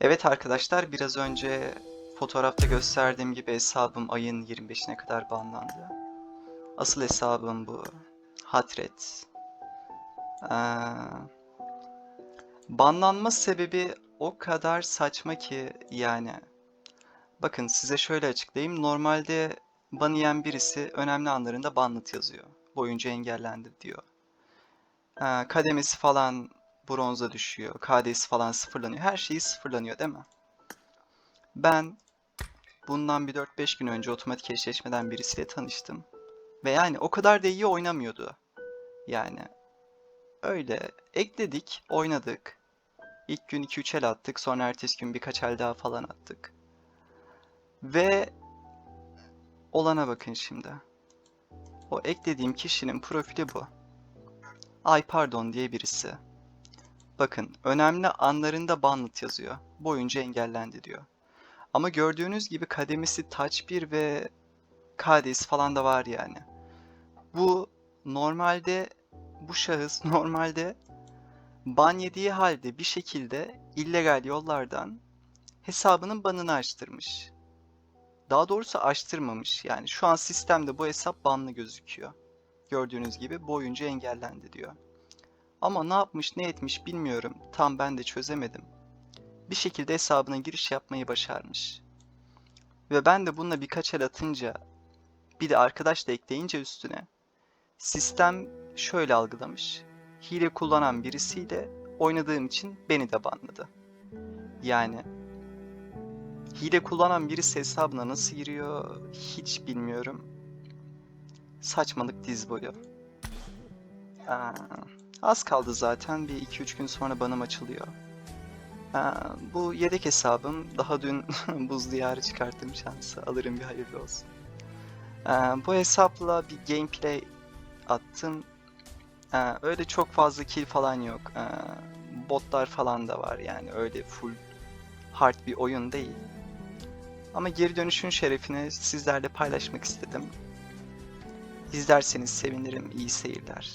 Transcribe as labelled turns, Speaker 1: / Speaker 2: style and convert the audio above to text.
Speaker 1: Evet arkadaşlar biraz önce fotoğrafta gösterdiğim gibi hesabım ayın 25'ine kadar banlandı. Asıl hesabım bu. Hatret. Ee, banlanma sebebi o kadar saçma ki yani. Bakın size şöyle açıklayayım. Normalde ban yiyen birisi önemli anlarında banlıt yazıyor. Boyunca engellendi diyor. Ee, kademesi falan bronza düşüyor. KD'si falan sıfırlanıyor. Her şeyi sıfırlanıyor değil mi? Ben bundan bir 4-5 gün önce otomatik eşleşmeden birisiyle tanıştım. Ve yani o kadar da iyi oynamıyordu. Yani öyle ekledik, oynadık. İlk gün 2-3 el attık. Sonra ertesi gün birkaç el daha falan attık. Ve olana bakın şimdi. O eklediğim kişinin profili bu. Ay pardon diye birisi. Bakın önemli anlarında banlıt yazıyor. Boyunca engellendi diyor. Ama gördüğünüz gibi kademesi Touch 1 ve KD'si falan da var yani. Bu normalde bu şahıs normalde ban yediği halde bir şekilde illegal yollardan hesabının banını açtırmış. Daha doğrusu açtırmamış. Yani şu an sistemde bu hesap banlı gözüküyor. Gördüğünüz gibi boyunca engellendi diyor. Ama ne yapmış ne etmiş bilmiyorum. Tam ben de çözemedim. Bir şekilde hesabına giriş yapmayı başarmış. Ve ben de bununla birkaç el atınca bir de arkadaş da ekleyince üstüne sistem şöyle algılamış. Hile kullanan birisiyle oynadığım için beni de banladı. Yani hile kullanan birisi hesabına nasıl giriyor hiç bilmiyorum. Saçmalık diz boyu. Aa, az kaldı zaten. Bir 2-3 gün sonra banım açılıyor. Aa, bu yedek hesabım. Daha dün buz diyarı çıkarttım şansı. Alırım bir hayırlı olsun. Aa, bu hesapla bir gameplay attım. Aa, öyle çok fazla kill falan yok. Aa, botlar falan da var yani. Öyle full hard bir oyun değil. Ama geri dönüşün şerefine sizlerle paylaşmak istedim. İzlerseniz sevinirim. İyi seyirler.